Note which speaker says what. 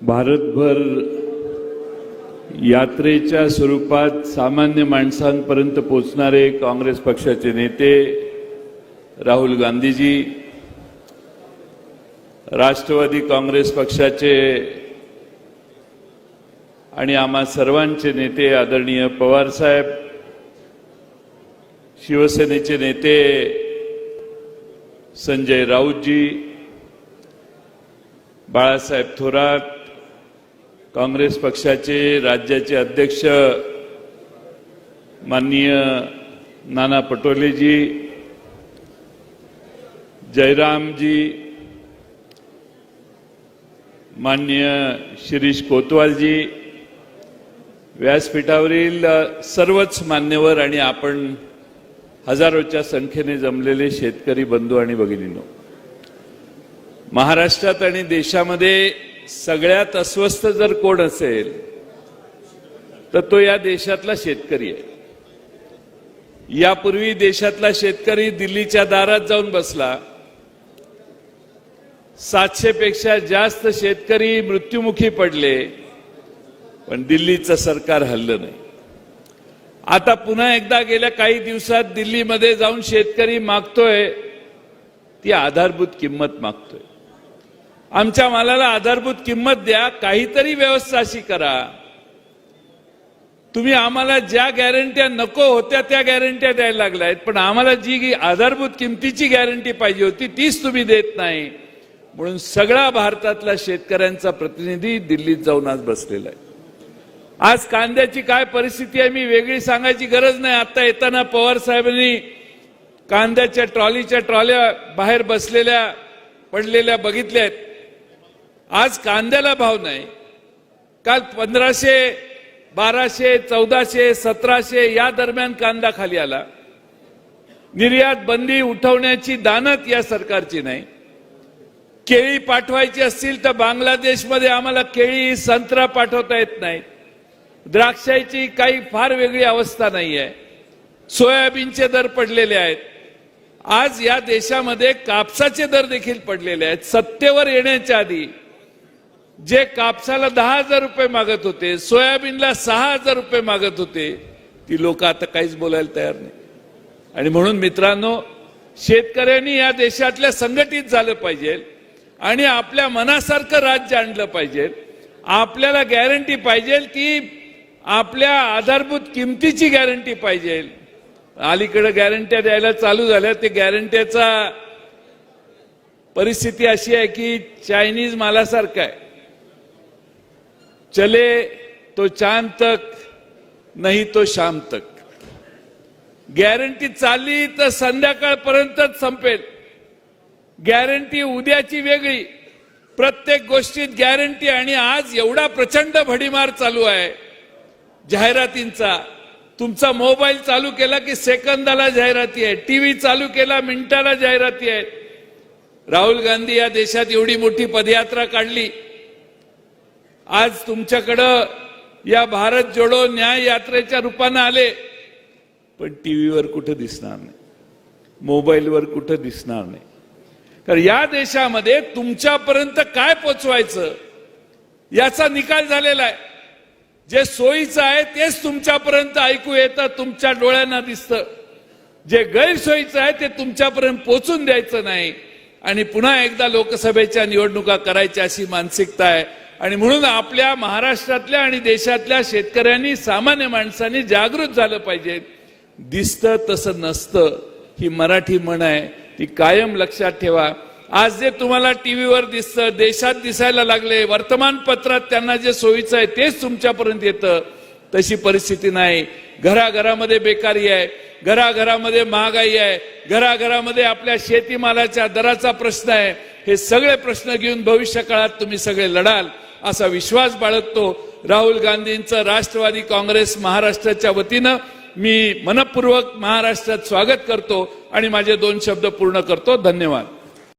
Speaker 1: भारतभर यात्रेच्या स्वरूपात सामान्य माणसांपर्यंत पोचणारे काँग्रेस पक्षाचे नेते राहुल गांधीजी राष्ट्रवादी काँग्रेस पक्षाचे आणि आम्हा सर्वांचे नेते आदरणीय पवारसाहेब शिवसेनेचे नेते संजय राऊतजी बाळासाहेब थोरात काँग्रेस पक्षाचे राज्याचे अध्यक्ष माननीय नाना पटोलेजी जयरामजी माननीय शिरीष कोतवालजी व्यासपीठावरील सर्वच मान्यवर आणि आपण हजारोच्या संख्येने जमलेले शेतकरी बंधू आणि भगिनींनो महाराष्ट्रात आणि देशामध्ये सगळ्यात अस्वस्थ जर कोण असेल तर तो या देशातला शेतकरी आहे. यापूर्वी देशातला शेतकरी दिल्लीच्या दारात जाऊन बसला. सातशे पेक्षा जास्त शेतकरी मृत्युमुखी पडले पण दिल्लीचं सरकार हल्लं नाही. आता पुन्हा एकदा गेल्या काही दिवसात दिल्लीमध्ये जाऊन शेतकरी मागतोय ती आधारभूत किंमत मागतोय. आमच्या मालाला आधारभूत किंमत द्या काहीतरी व्यवस्था अशी करा. तुम्ही आम्हाला ज्या गॅरंट्या नको होत्या त्या गॅरंट्या द्यायला लागल्यात पण आम्हाला जी आधारभूत किमतीची गॅरंटी पाहिजे होती तीच तुम्ही देत नाही. म्हणून सगळा भारतातला शेतकऱ्यांचा प्रतिनिधी दिल्लीत जाऊन आज बसलेला आहे. आज कांद्याची काय परिस्थिती आहे मी वेगळी सांगायची गरज नाही. आता येताना पवार साहेबांनी कांद्याच्या ट्रॉलीच्या ट्रॉल्या बाहेर बसलेल्या पडलेल्या बघितल्या आहेत. आज कांद्याला भाव नाही. काल पंधराशे बाराशे चौदाशे सतराशे या दरम्यान कांदा खाली आला. निर्यात बंदी उठवण्याची दानत या सरकारची नाही. केळी पाठवायची असतील तर बांगलादेशमध्ये आम्हाला केळी संत्रा पाठवता येत नाही. द्राक्षाची काही फार वेगळी अवस्था नाही आहे सोयाबीनचे दर पडलेले आहेत. आज या देशामध्ये कापसाचे दर देखील पडलेले आहेत. सत्तेवर येण्याच्या आधी जे कापसाला दहा हजार रुपये मागत होते सोयाबीनला सहा हजार रुपये मागत होते ती लोक आता काहीच बोलायला तयार नाही. आणि म्हणून मित्रांनो शेतकऱ्यांनी या देशातल्या संघटित झालं पाहिजे आणि आपल्या मनासारखं राज्य आणलं पाहिजे. आपल्याला गॅरंटी पाहिजे की आपल्या आधारभूत किमतीची गॅरंटी पाहिजे. अलीकडे गॅरंट्या द्यायला चालू झाल्या ते गॅरंट्याचा परिस्थिती अशी आहे की चायनीज मालासारखं आहे. चले तो चांद तक नाही तो शाम तक. गॅरंटी चालली तर संध्याकाळपर्यंतच संपेल. गॅरंटी उद्याची वेगळी. प्रत्येक गोष्टीत गॅरंटी आणि आज एवढा प्रचंड भडीमार चालू आहे. जाहिरातींचा. तुमचा मोबाईल चालू केला की सेकंदाला जाहिराती आहे. टीव्ही चालू केला मिनिटाला जाहिराती आहेत राहुल गांधी या देशात एवढी मोठी पदयात्रा काढली. आज तुमच्याकडं या भारत जोडो न्याय यात्रेच्या रूपानं आले. पण टीव्हीवर कुठं दिसणार नाही. मोबाईलवर कुठं दिसणार नाही. कारण या देशामध्ये तुमच्यापर्यंत काय पोचवायचं? याचा निकाल झालेला आहे. जे सोयीचं आहे तेच तुमच्यापर्यंत ऐकू येतं तुमच्या डोळ्यांना दिसतं. जे गैरसोयीचं आहे ते तुमच्यापर्यंत पोचून द्यायचं नाही. आणि पुन्हा एकदा लोकसभेच्या निवडणुका करायच्या अशी मानसिकता आहे. आणि म्हणून आपल्या महाराष्ट्रातल्या आणि देशातल्या शेतकऱ्यांनी सामान्य माणसांनी जागृत झालं पाहिजे. दिसतं तसं नसतं. ही मराठी म्हण आहे. ती कायम लक्षात ठेवा. आज जे तुम्हाला टीव्हीवर दिसतं देशात दिसायला लागले वर्तमानपत्रात त्यांना जे सोयीचं आहे तेच तुमच्यापर्यंत येतं. तशी परिस्थिती नाही. घराघरामध्ये बेकारी आहे. घराघरामध्ये महागाई आहे. घराघरामध्ये आपल्या शेतीमालाच्या दराचा प्रश्न आहे. हे सगळे प्रश्न घेऊन भविष्य काळात तुम्ही सगळे लढाल. असा विश्वास बाळगतो. राहुल गांधींचं राष्ट्रवादी काँग्रेस महाराष्ट्राच्या वतीनं मी मनपूर्वक महाराष्ट्रात स्वागत करतो आणि माझे दोन शब्द पूर्ण करतो. धन्यवाद.